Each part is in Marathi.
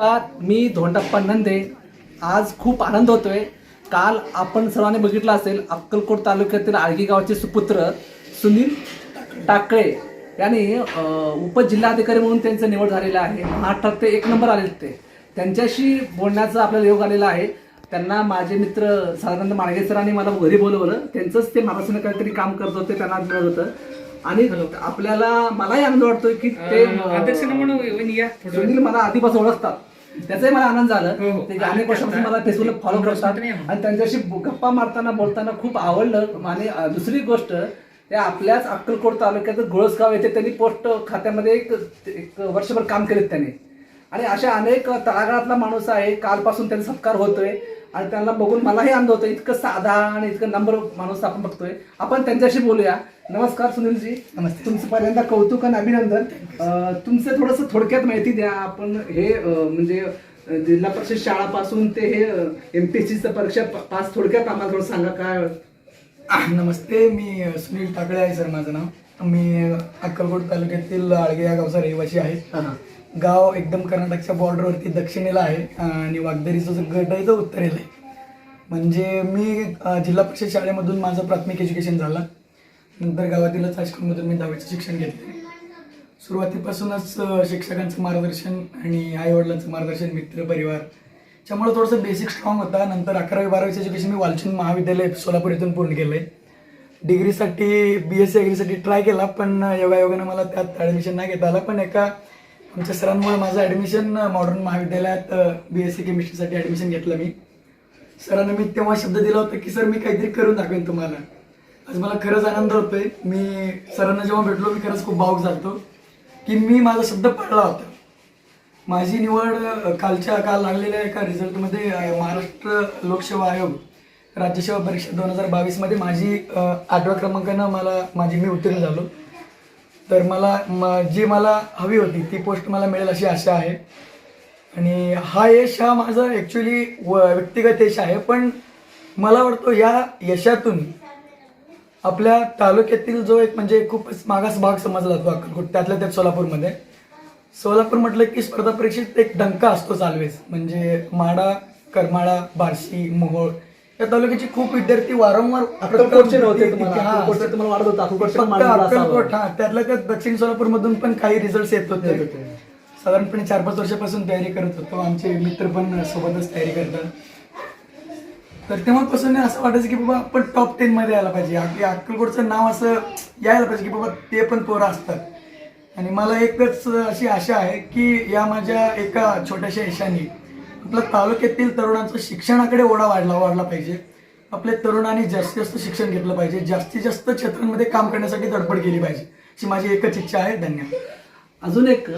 नमस्कार मी धोंडप्पा नंदे. आज खूप आनंद होतोय. काल आपण सर्वांनी बघितलं असेल अक्कलकोट तालुक्यातील आळगी गावचे सुपुत्र सुनील टाकळे यांनी उपजिल्हाधिकारी म्हणून त्यांचं निवड झालेलं आहे. महाराष्ट्रात ते एक नंबर आलेले ते त्यांच्याशी बोलण्याचा आपल्याला योग आलेला आहे. त्यांना माझे मित्र सदानंद माळगे सरांनी मला घरी बोलवलं. त्यांचंच ते महाराष्ट्राने काहीतरी काम करत होते त्यांना मिळत होतं. आणि आपल्याला मलाही आनंद वाटतोय की ते सुनील मला आधीपासून ओळखतात. त्याचाही मला आनंद झाला. हो, हो. ते अनेक वर्षापासून मला फेसबुकला फॉलो करतात. आणि त्यांच्याशी गप्पा मारताना बोलताना खूप आवडलं. आणि दुसरी गोष्ट ते आपल्याच अक्कलकोट तालुक्यात गोळसगाव येथे त्यांनी पोस्ट खात्यामध्ये एक एक वर्षभर काम केलेत त्यांनी. आणि अशा अनेक तळागाळातला माणूस आहे. कालपासून त्यांचा सत्कार होतोय. आणि त्यांना बघून मलाही आनंद होतो इतकं साधा आणि इतकं नंबर माणूस आपण बघतोय. आपण त्यांच्याशी बोलूया. नमस्कार सुनीलजी. नमस्ते. तुमचं पहिल्यांदा कौतुक आणि अभिनंदन. तुमचं थोडंसं थोडक्यात माहिती द्या. आपण हे म्हणजे जिल्हा परिषद शाळापासून ते हे एम पी एस सीचं परीक्षा पास थोडक्यात आम्हाला थोडं सांगा काय? नमस्ते मी सुनील टाकळे आहे सर माझं नाव. मी अक्कलकोट तालुक्यातील आळगे या गावचा रहिवासी आहे. गाव एकदम कर्नाटकच्या बॉर्डरवरती दक्षिणेला आहे. आणि वागदरीचा जो गट आहे तो उत्तरेला आहे. म्हणजे मी जिल्हा परिषद शाळेमधून माझं प्राथमिक एज्युकेशन झालं. नंतर गावातीलच हायस्कूलमधून मी दहावीचं शिक्षण घेतलं. सुरुवातीपासूनच शिक्षकांचं मार्गदर्शन आणि आईवडिलांचं मार्गदर्शन मित्र परिवार त्यामुळे थोडंसं बेसिक स्ट्रॉंग होता. नंतर अकरावी बारावीचं एज्युकेशन मी वालचंद महाविद्यालय सोलापूर इथून पूर्ण केलं आहे डिग्रीसाठी बी एस सी अग्रीसाठी ट्राय केला पण योगायोगानं मला त्यात ॲडमिशन नाही घेता आलं. पण एका आमच्या सरांमुळे माझं ॲडमिशन मॉडर्न महाविद्यालयात बी एस सी केमिस्ट्रीसाठी ॲडमिशन घेतलं मी. सरांना मी तेव्हा शब्द दिला होता की सर मी काहीतरी करून दाखवेन तुम्हाला. आज मला खरंच आनंद होतोय. मी सरांना जेव्हा भेटलो मी खरंच खूप भाऊक झालतो की मी माझा शब्द पडला होता. माझी निवड कालच्या काल लागलेल्या एका रिझल्टमध्ये महाराष्ट्र लोकसेवा आयोग राज्यसेवा परीक्षा दोन हजार बावीसमध्ये माझी आठव्या क्रमांकानं मला माझी मी उत्तीर्ण झालो. तर मला म जी मला हवी होती ती पोस्ट मला मिळेल अशी आशा आहे. आणि हा यश हा माझा ॲक्च्युली व्यक्तिगत यश आहे पण मला वाटतो या यशातून आपल्या तालुक्यातील जो एक म्हणजे खूपच मागास भाग समजला जातो अक्कलकोट त्यातल्या त्यात सोलापूरमध्ये. सोलापूर म्हटलं की स्पर्धा परीक्षेत एक डंका असतो चालवेज म्हणजे माडा करमाळा बार्शी मोहोळ या तालुक्याचे खूप विद्यार्थी वारंवार अक्कलकोटचे होतं. अक्कलकोट हा त्यातल्या त्यात दक्षिण सोलापूर मधून पण काही रिझल्ट येत होते. साधारणपणे चार पाच वर्षापासून तयारी करत होतो. आमचे मित्र पण सोबतच तयारी करतात. तर तेव्हापासून असं वाटायचं की बाबा आपण टॉप टेन मध्ये यायला पाहिजे. आपली अक्कलकोटचं नाव असं यायला पाहिजे की बाबा ते पण पोरं असतात. आणि मला एकच अशी आशा आहे की या माझ्या एका छोट्याशा यशाने आपल्या तालुक्यातील तरुणांचं शिक्षणाकडे ओढा वाढला वाढला पाहिजे. आपल्या तरुणांनी जास्तीत जास्त शिक्षण घेतलं पाहिजे. जास्तीत जास्त क्षेत्रांमध्ये काम करण्यासाठी धडपड केली पाहिजे. अशी माझी एकच इच्छा आहे. धन्यवाद. अजून एक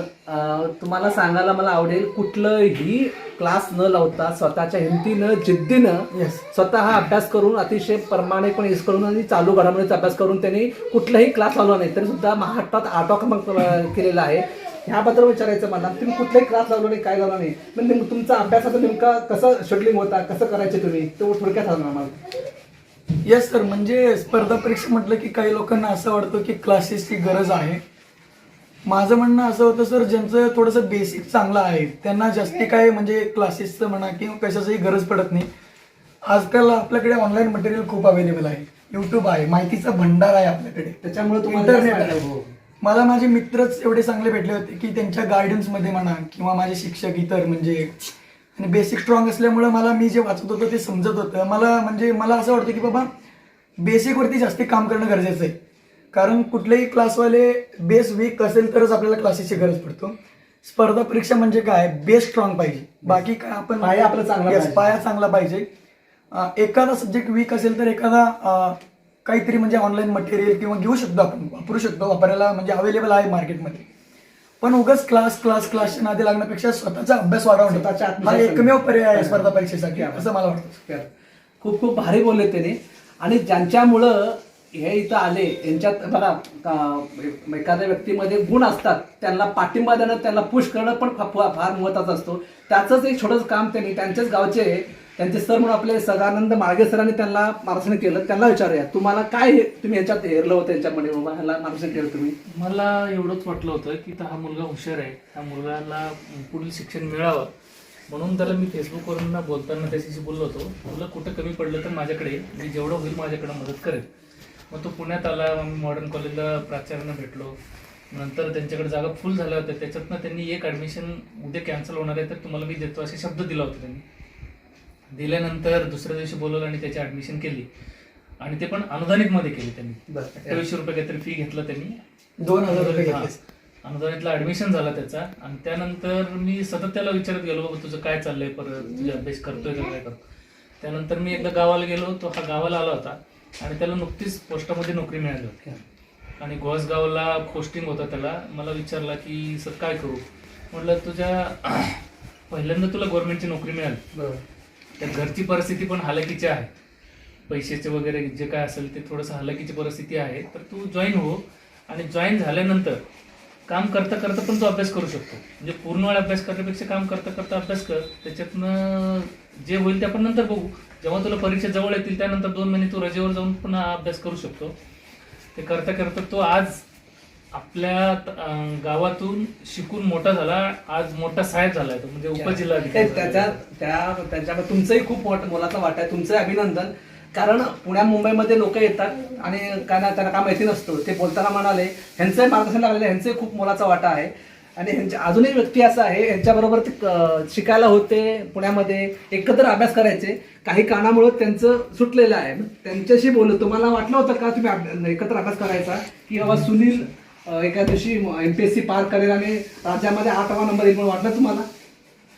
तुम्हाला सांगायला मला आवडेल कुठलंही क्लास न लावता स्वतःच्या हिमतीनं जिद्दीनं Yes. स्वतः अभ्यास करून अतिशय प्रमाणिकपणे हेच करून आणि चालू घडामोडीचा अभ्यास करून त्यांनी कुठलाही क्लास लावला नाही तरी सुद्धा महाराष्ट्रात आठवा क्रमांक केलेला आहे. ह्याबद्दल विचारायचं मला. तुम्ही कुठलाही क्लास लावला नाही काय लावला नाही. नेम- तुमचा अभ्यासाचा नेमका कसं शेड्युलिंग होता कसं करायचे तुम्ही तो थोडक्यात सांगा आम्हाला येस सर म्हणजे स्पर्धा परीक्षा म्हटलं की काही लोकांना असं वाटतं की क्लासेसची गरज आहे. माझं म्हणणं असं होतं सर ज्यांचं थोडंसं बेसिक चांगलं आहे त्यांना जास्ती काय म्हणजे क्लासेसचं म्हणा किंवा कशाचंही गरज पडत नाही. आजकाल आपल्याकडे ऑनलाईन मटेरियल खूप अवेलेबल आहे. यूट्यूब आहे माहितीचा भंडार आहे आपल्याकडे. त्याच्यामुळे तुम्हाला इंटरनेट आहे. मला माझे मित्रच एवढे चांगले भेटले होते की त्यांच्या गायडन्समध्ये म्हणा किंवा माझे शिक्षक इतर म्हणजे आणि बेसिक स्ट्रॉंग असल्यामुळे मला मी जे वाचत होतो ते समजत होतं. मला म्हणजे मला असं वाटतं की बाबा बेसिकवरती जास्ती काम करणं गरजेचं आहे. कारण कुठलेही क्लासवाले बेस वीक असेल तरच आपल्याला क्लासेसची गरज पडतो. स्पर्धा परीक्षा म्हणजे काय? बेस स्ट्रॉंग पाहिजे. बाकी काय आपण पाया आपला चांगला. पाया चांगला पाहिजे. एखादा सब्जेक्ट वीक असेल तर एखादा काहीतरी म्हणजे ऑनलाईन मटेरियल किंवा घेऊ शकतो आपण वापरू शकतो वापरायला म्हणजे अवेलेबल आहे मार्केटमध्ये पण उगाच क्लास क्लास क्लासच्या नादी लागण्यापेक्षा स्वतःचा अभ्यास वाढवणं स्वतःच्या हा आत्मविश्वासाने. एकमेव पर्याय आहे स्पर्धा परीक्षेसाठी असं मला वाटतं. खूप खूप भारी बोलले त्याने. आणि ज्यांच्यामुळं हे इथं आले यांच्यात बघा का- एखाद्या व्यक्तीमध्ये गुण असतात त्यांना पाठिंबा देणं त्यांना पुश करणं पण फा- फा- फार महत्वाचं असतो. त्याचंच एक छोटंसं काम त्यांनी त्यांच्याच गावचे त्यांचे सर म्हणून आपले सदानंद माळगे सरांनी त्यांना मार्गदर्शन केलं. त्यांना विचारूया तुम्हाला काय हे- तुम्ही याच्यात हेरलं होतं यांच्यामध्ये बाबा ह्याला मार्गदर्शन केलं तुम्ही? मला एवढंच वाटलं होतं की हा मुलगा हुशार आहे. ह्या मुलाला पुढील शिक्षण मिळावं. म्हणून त्याला मी फेसबुकवरून ना बोलताना त्याच्याशी बोललो होतो तुला कुठं कमी पडलं तर माझ्याकडे मी जेवढं होईल माझ्याकडे मदत करेल मग तो पुण्यात आला मग मी मॉडर्न कॉलेजला प्राचार्यांना भेटलो. नंतर त्यांच्याकडे जागा फुल झाल्या होत्या. त्याच्यातनं त्यांनी एक ॲडमिशन उद्या कॅन्सल होणार आहे तर तुम्हाला मी देतो असे शब्द दिला होता त्यांनी. दिल्यानंतर दुसऱ्या दिवशी बोलवलं आणि त्याची ॲडमिशन केली. आणि ते पण अनुदानित मध्ये केली त्यांनी. अठ्ठावीसशे रुपये काहीतरी फी घेतलं त्यांनी. दोन हजार रुपये अनुदानितला ऍडमिशन झाला त्याचा. आणि त्यानंतर मी सतत त्याला विचारत गेलो बाबा तुझं काय चाललंय परत? तुझा अभ्यास करतोय का काय? करतो त्यानंतर मी एकदा गावाला गेलो. तो हा गावाला आला होता. आणि त्याला नुकतीच पोस्टामध्ये नोकरी मिळाली होती. आणि गोसगावला पोस्टिंग होता त्याला. मला विचारला की सर काय करू? म्हटलं तुझ्या पहिल्यांदा तुला गव्हर्नमेंटची नोकरी मिळाली. बरोबर त्या घरची परिस्थिती पण हालाकीची आहे. पैशाचे वगैरे जे काय असेल ते थोडंसं हालाकीची परिस्थिती आहे. तर तू जॉईन हो आणि जॉईन झाल्यानंतर काम करता करता पण तू अभ्यास करू शकतो. म्हणजे पूर्ण वेळ अभ्यास करण्यापेक्षा काम करता करता अभ्यास कर. त्याच्यातनं जे होईल ते आपण नंतर बघू. जेव्हा तुला परीक्षा जवळ येतील त्यानंतर दोन महिने तू रजेवर जाऊन पुन्हा अभ्यास करू शकतो. ते करता करता तो आज आपल्या गावातून शिकून मोठा झाला आज मोठा साहेब झालाय तो म्हणजे ते उपजिल्हाधिकारी त्याच्या त्या त्याच्या तुमचंही खूप मोठं मोलाचा वाटा आहे तुमचंही अभिनंदन. कारण पुण्या मुंबईमध्ये लोक येतात आणि काय ना त्यांना काय माहिती नसतो. ते बोलताना म्हणाले ह्यांचंही मार्गदर्शन लागलेलं ह्यांचंही खूप मोलाचा वाटा आहे. आणि ह्यांच्या अजूनही व्यक्ती असा आहे यांच्याबरोबर ते शिकायला होते पुण्यामध्ये एकत्र अभ्यास करायचे. काही कारणामुळे त्यांचं सुटलेलं आहे. त्यांच्याशी बोललो तुम्हाला वाटलं होतं का तुम्ही एकत्र अभ्यास करायचा? की बाबा सुनील एका दिवशी एम पी एस सी पार करेल आणि राज्यामध्ये आठवा नंबर येईल म्हणून वाटलं तुम्हाला?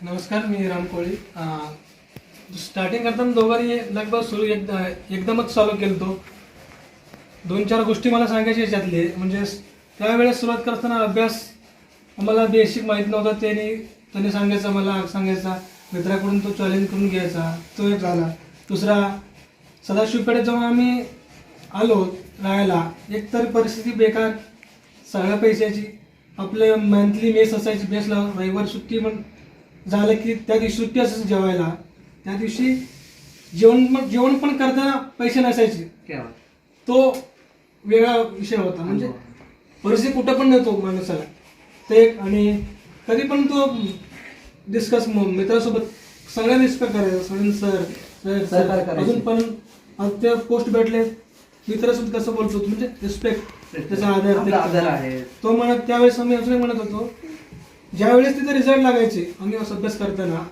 नमस्कार मी राम कोळी. स्टार्टिंग करताना दोघांनी लगभग सुरू एकदा एकदमच चालू केलं तो दोन चार गोष्टी मला सांगायची याच्यातले. म्हणजे त्यावेळेस सुरुवात करताना अभ्यास मला बेसिक माहीत नव्हता. त्याने त्याने सांगायचा मला सांगायचा. मित्राकडून तो चॅलेंज करून घ्यायचा. तो एक झाला. दुसरा सदाशिवपेठेत जेव्हा आम्ही आलो राहायला एकतर परिस्थिती बेकार सगळ्या पैशाची आपलं मंथली मेस असायची मेसला रविवार सुट्टी पण झालं की त्या दिवशी सुट्टी असायची जेवायला. त्या दिवशी जेवण पण जेवण पण करताना पैसे नसायचे. तो वेगळा विषय होता. म्हणजे परिस्थिती कुठं पण नेतो माणसाला. ते एक आणि कधी पण तो डिस्कस मित्रासोबत सगळ्यांनी रिस्पेक्ट करायचा. सगळ्यांनी सर. अजून पण आज ते पोस्ट भेटले. मित्रासोबत कसं बोलतो म्हणजे रिस्पेक्ट त्याचा आदर आपला आदर आहे. तो म्हणत त्यावेळेस आम्ही अजून म्हणत होतो ज्यावेळेस तिथे रिझल्ट लागायचे आम्ही असं अभ्यास करताना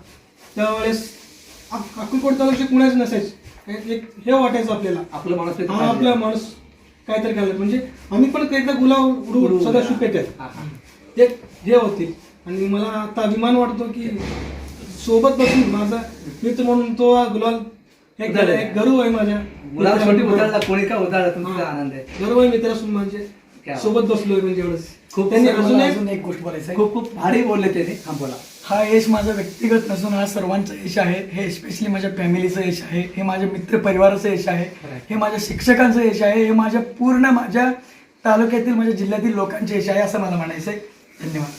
त्यावेळेस अक- अक्कलकोट तालुक्यात कुणाच नसायचे. एक- एक हे वाटायचं आपल्याला. आपलं माणूस तिथे हा पाहिजे. आपला माणूस काहीतरी केलं म्हणजे आम्ही पण एकदा गुलाब हा, पेठेत. हा. एक हे होते. आणि मला आता अभिमान वाटतो की सोबत बसून माझा मित्र म्हणून तो हा गुलाल एक उधळलेला आहे. एक गर्व आहे माझ्या. मुलाला शेवटी मित्राला. उधळला कोणी का उधळला तुमचा. आनंद आहे? गर्व आहे मित्रासून म्हणजे क्या सोबत बसलोय म्हणजे एवढंच खूप त्यांनी अजून अजून एक गोष्ट बोलायचं खूप खूप. भारी बोलले ते हा बोला. हा यश माझं व्यक्तिगत नसून हा सर्वांचं यश आहे. हे स्पेशली माझ्या फॅमिलीचं यश आहे. हे माझ्या मित्र परिवाराचं यश आहे. हे माझ्या शिक्षकांचं यश आहे. हे माझ्या पूर्ण माझ्या तालुक्यातील माझ्या जिल्ह्यातील लोकांचे यश आहे असं मला म्हणायचं आहे धन्यवाद.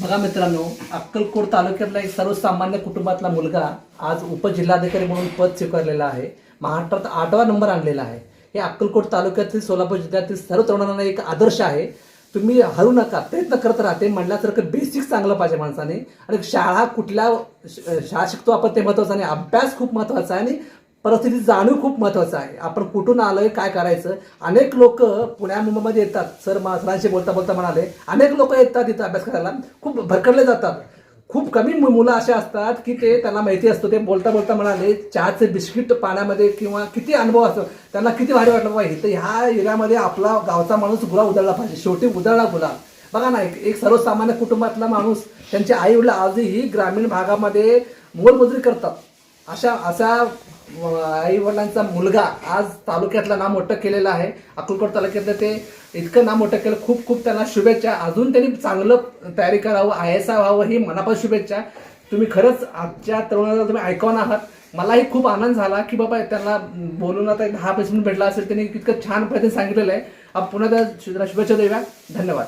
बघा मित्रांनो अक्कलकोट तालुक्यातला एक सर्वसामान्य कुटुंबातला मुलगा आज उपजिल्हाधिकारी म्हणून पद स्वीकारलेला आहे. महाराष्ट्रात आठवा नंबर आणलेला आहे. हे अक्कलकोट तालुक्यातील सोलापूर जिल्ह्यातील सर्व तरुणांना एक आदर्श आहे. तुम्ही हरू नका प्रयत्न करत राहते. म्हणल्यासारखं बेसिक चांगलं पाहिजे माणसाने. आणि शाळा कुठल्या श- शाळा शिकतो आपण ते महत्वाचं नाही अभ्यास खूप महत्त्वाचा आहे. आणि परिस्थिती जाणीव खूप महत्त्वाचं आहे. आपण कुठून आलोय काय करायचं? अनेक लोक पुण्या मुंबईमध्ये येतात. सर मा सरांशी बोलता बोलता म्हणाले अनेक लोक येतात इथं अभ्यास करायला. खूप भरकडले जातात. खूप कमी मुलं असे असतात की ते त्यांना माहिती असतं. ते बोलता बोलता म्हणाले चहाचे बिस्किट पाण्यामध्ये किंवा किती अनुभव असतो त्यांना किती भारी वाटलं पाहिजे तर ह्या एरियामध्ये आपला गावचा माणूस गुला उधळला पाहिजे. शेवटी उधळला गुलाब. बघा ना एक एक सर्वसामान्य कुटुंबातला माणूस त्यांचे आई वडील आजही ग्रामीण भागामध्ये मोलमजुरी करतात. अशा अशा आई वडिलांचा मुलगा आज तालुक्यातलं नाम मोठं केलेलं आहे. अक्कलकोट तालुक्यातलं ते इतकं नाम मोठं केलं. खूप खूप त्यांना शुभेच्छा. अजून त्यांनी चांगलं तयारी करावं आय एस आय व्हावं ही मनापासून शुभेच्छा. तुम्ही खरंच आजच्या तरुणाला तुम्ही ऐकवून आहात. मलाही खूप आनंद झाला की बाबा त्यांना बोलून आता एक दहा पैसे भेटला असेल. त्यांनी इतकं छान पद्धतीने सांगितलेलं आहे. पुन्हा त्या शुभेच्छा देऊया. धन्यवाद.